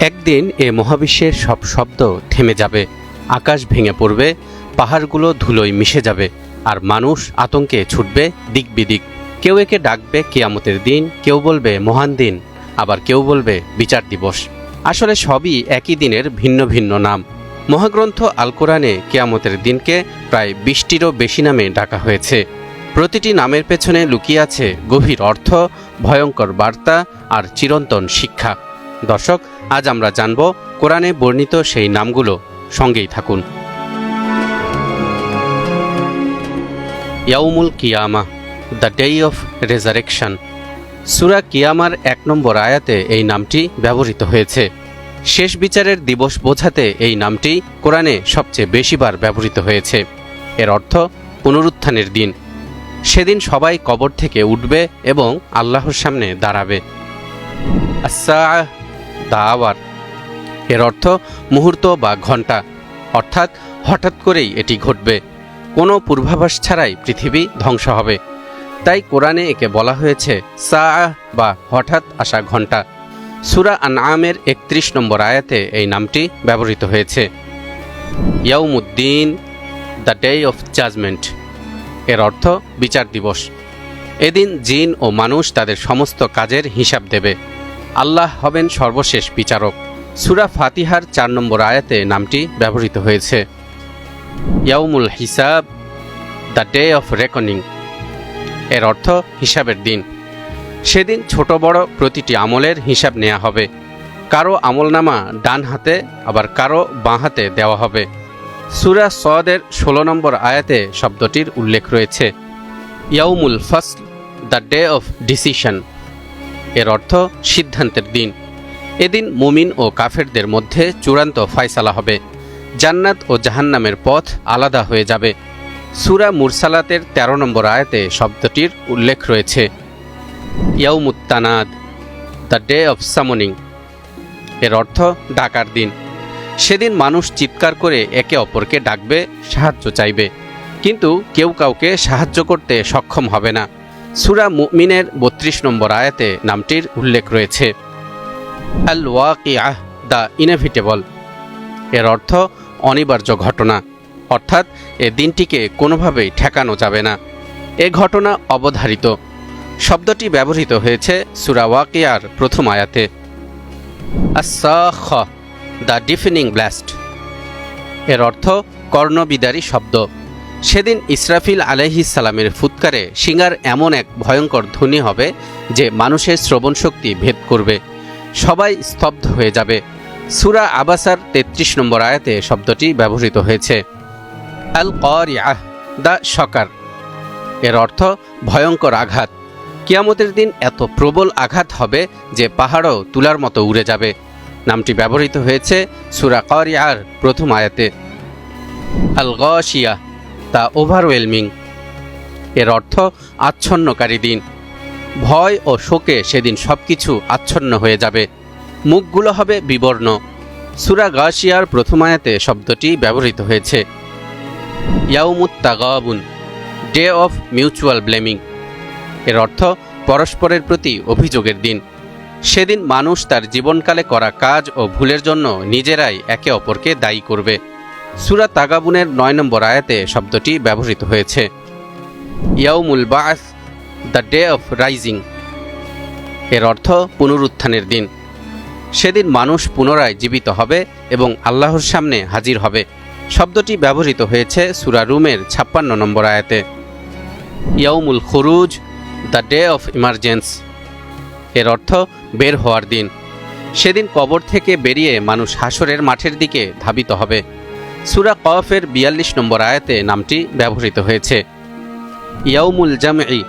একদিন এ মহাবিশ্বের সব শব্দ থেমে যাবে, আকাশ ভেঙে পড়বে, পাহাড়গুলো ধুলোয় মিশে যাবে, আর মানুষ আতঙ্কে ছুটবে দিক বিদিক। কেউ একে ডাকবে কিয়ামতের দিন, কেউ বলবে মহান দিন, আবার কেউ বলবে বিচার দিবস। আসলে সবই একই দিনের ভিন্ন ভিন্ন নাম। মহাগ্রন্থ আল কোরআনে কেয়ামতের দিনকে প্রায় বিশটিরও বেশি নামে ডাকা হয়েছে। প্রতিটি নামের পেছনে লুকিয়ে আছে গভীর অর্থ, ভয়ঙ্কর বার্তা আর চিরন্তন শিক্ষা। দর্শক আজ আমরা জানব কোরআনে বর্ণিত সেই নামগুলো। সঙ্গেই থাকুন। ইয়াউমুল কিয়ামা, দ্য ডে অফ রেজারেকশন। সুরা কিয়ামার এক নম্বর আয়াতে এই নামটি ব্যবহৃত হয়েছে। শেষ বিচারের দিবস বোঝাতে এই নামটি কোরআনে সবচেয়ে বেশিবার ব্যবহৃত হয়েছে। এর অর্থ পুনরুত্থানের দিন। সেদিন সবাই কবর থেকে উঠবে এবং আল্লাহর সামনে দাঁড়াবে। আসা দা আওয়ার এর অর্থ মুহূর্ত বা ঘণ্টা অর্থাৎ হঠাৎ করেই এটি ঘটবে। কোনো পূর্বাভাস ছাড়াই পৃথিবী ধ্বংস হবে। তাই কোরআনে একে বলা হয়েছে সা বা হঠাৎ আসা ঘণ্টা সুরা আনআমের একত্রিশ নম্বর আয়াতে এই নামটি ব্যবহৃত হয়েছে। ইয়াউমুদ্দিন, দ্য ডে অফ জাজমেন্ট। এর অর্থ বিচার দিবস। এদিন জিন ও মানুষ তাদের সমস্ত কাজের হিসাব দেবে। আল্লাহ হবেন সর্বশেষ বিচারক। সুরা ফাতিহার চার নম্বর আয়াতে নামটি ব্যবহৃত হয়েছে। ইয়াউমুল হিসাব, দ্য ডে অফ রেকনিং। এর অর্থ হিসাবের দিন। সেদিন ছোট বড় প্রতিটি আমলের হিসাব নেওয়া হবে। কারও আমলনামা ডান হাতে, আবার কারও বাঁ হাতে দেওয়া হবে। সুরা সদের ষোলো নম্বর আয়াতে শব্দটির উল্লেখ রয়েছে। ইয়াউমুল ফাসল, দ্য ডে অফ ডিসিশন। এর অর্থ সিদ্ধান্তের দিন। এদিন মুমিন ও কাফেরদের মধ্যে চূড়ান্ত ফয়সালা হবে। জান্নাত ও জাহান্নামের পথ আলাদা হয়ে যাবে। সুরা মুরসালাতের ১৩ নম্বর আয়াতে শব্দটির উল্লেখ রয়েছে। ইয়াউমুত্তানাদ দ্য ডে অফ সামনিং। এর অর্থ ডাকার দিন। সেদিন মানুষ চিৎকার করে একে অপরকে ডাকবে, সাহায্য চাইবে। কিন্তু কেউ কাউকে সাহায্য করতে সক্ষম হবে না। সুরা মুমিনের বত্রিশ নম্বর আয়াতে নামটির উল্লেখ রয়েছে। আল ওয়াকিয়াহ দ্য ইনএভিটেবল। এর অর্থ অনিবার্য ঘটনা। অর্থাৎ এ দিনটিকে কোনোভাবেই ঠেকানো যাবে না। এ ঘটনা অবধারিত। শব্দটি ব্যবহৃত হয়েছে সুরা ওয়াকিয়ার প্রথম আয়াতে। আসাখ দ্য ডিফিনিং ব্লাস্ট। এর অর্থ কর্ণবিদারী শব্দ। সেদিন ইসরাফিল আলহিসালামের ফুৎকারে সিঙ্গার এমন এক ভয়ঙ্কর ধ্বনি হবে যে মানুষের শ্রবণ শক্তি ভেদ করবে। সবাই স্তব্ধ হয়ে যাবে। সুরা আবাসার তেত্রিশ নম্বর আয়াতে শব্দটি ব্যবহৃত হয়েছে। আল করিয়াহ দ্য সকার। এর অর্থ ভয়ঙ্কর আঘাত। কিয়ামতের দিন এত প্রবল আঘাত হবে যে পাহাড়ও তুলার মতো উড়ে যাবে। নামটি ব্যবহৃত হয়েছে সুরা করিয়ার প্রথম আয়াতে। আল গশিয়া তা ওভারওয়েলমিং এর অর্থ আচ্ছন্নকারী দিন। ভয় ও শোকে সেদিন সব কিছু আচ্ছন্ন হয়ে যাবে। মুখগুলো হবে বিবর্ণ। সুরা গাশিয়ার প্রথম আয়াতে শব্দটি ব্যবহৃত হয়েছে। ইয়াউমুত তাগাবুন ডে অফ মিউচুয়াল ব্লেমিং। এর অর্থ পরস্পরের প্রতি অভিযোগের দিন। সেদিন মানুষ তার জীবনকালে করা কাজ ও ভুলের জন্য নিজেরাই একে অপরকে দায়ী করবে। সুরা তাগাবুনের নয় নম্বর আয়াতে শব্দটি ব্যবহৃত হয়েছে। ইয়াউমুল বাস, দ্য ডে অফ রাইজিং। এর অর্থ পুনরুত্থানের দিন। সেদিন মানুষ পুনরায় জীবিত হবে এবং আল্লাহর সামনে হাজির হবে। শব্দটি ব্যবহৃত হয়েছে সুরা রুমের ছাপ্পান্ন নম্বর আয়াতে। ইয়াউমুল খুরুজ, দ্য ডে অফ ইমার্জেন্স। এর অর্থ বের হওয়ার দিন। সেদিন কবর থেকে বেরিয়ে মানুষ হাসরের মাঠের দিকে ধাবিত হবে। সুরা কফের বিয়াল্লিশ নম্বর আয়াতে নামটি ব্যবহৃত হয়েছে। ইয়াউমুল জামঈ,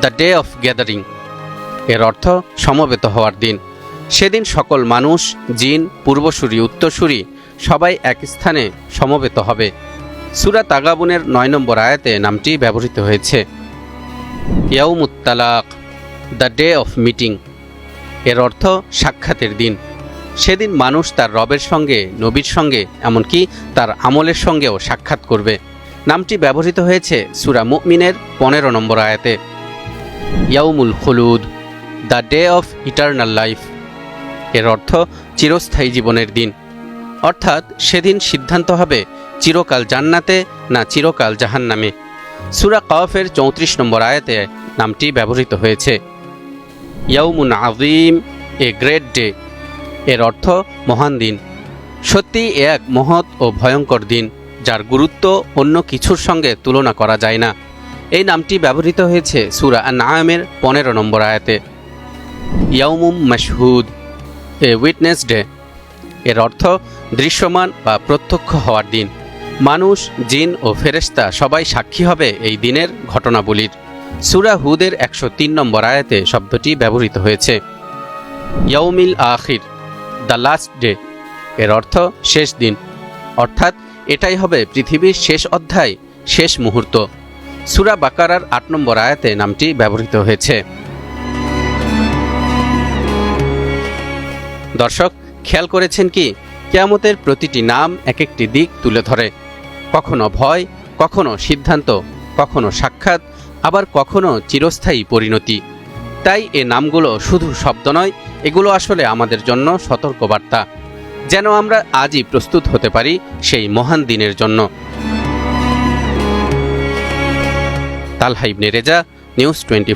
দ্য ডে অফ গ্যাদারিং। এর অর্থ সমবেত হওয়ার দিন। সেদিন সকল মানুষ, জিন, পূর্বসূরি, উত্তরসূরি সবাই এক স্থানে সমবেত হবে। সুরা তাগাবুনের নয় নম্বর আয়াতে নামটি ব্যবহৃত হয়েছে। ইয়াউমুত্তালাক, দ্য ডে অফ মিটিং। এর অর্থ সাক্ষাতের দিন। সেদিন মানুষ তার রবের সঙ্গে, নবীর সঙ্গে, এমনকি তার আমলের সঙ্গেও সাক্ষাৎ করবে। নামটি ব্যবহৃত হয়েছে সুরা মুমিনের পনেরো নম্বর আয়াতে। ইয়াউমুল খুলুদ, the day of eternal life. এর অর্থ চিরস্থায়ী জীবনের দিন। অর্থাৎ সেদিন সিদ্ধান্ত হবে চিরকাল জান্নাতে না চিরকাল জাহান্নামে। সুরা কফের চৌত্রিশ নম্বর আয়াতে নামটি ব্যবহৃত হয়েছে। ইয়াউমুন আজিম এ গ্রেট ডে। এর অর্থ মহান দিন। সত্যি এক মহৎ ও ভয়ঙ্কর দিন, যার গুরুত্ব অন্য কিছুর সঙ্গে তুলনা করা যায় না। এই নামটি ব্যবহৃত হয়েছে সুরা নায়ামের পনেরো নম্বর আয়াতে। ইয়াউমুম মশহুদ, এ উইটনেস ডে। এর অর্থ দৃশ্যমান বা প্রত্যক্ষ হওয়ার দিন। মানুষ, জিন ও ফেরেশতা সবাই সাক্ষী হবে এই দিনের ঘটনাবলীর। সুরা হুদের একশো তিন নম্বর আয়াতে শব্দটি ব্যবহৃত হয়েছে। ইয়ৌমিল আখির দ্য লাস্ট ডে এর অর্থ শেষ দিন। অর্থাৎ এটাই হবে পৃথিবীর শেষ অধ্যায়, শেষ মুহূর্ত। সুরা বাকারার আট নম্বর আয়াতে নামটি ব্যবহৃত হয়েছে। দর্শক, খেয়াল করেছেন কি? কেয়ামতের প্রতিটি নাম এক একটি দিক তুলে ধরে। কখনো ভয়, কখনো সিদ্ধান্ত, কখনো সাক্ষাৎ, আবার কখনো চিরস্থায়ী পরিণতি। তাই এ নামগুলো শুধু শব্দ নয়, এগুলো আসলে আমাদের জন্য সতর্কবার্তা। যেন আমরা আজই প্রস্তুত হতে পারি সেই মহান দিনের জন্য। তালহাইব নেরেজা নিউজ টোয়েন্টি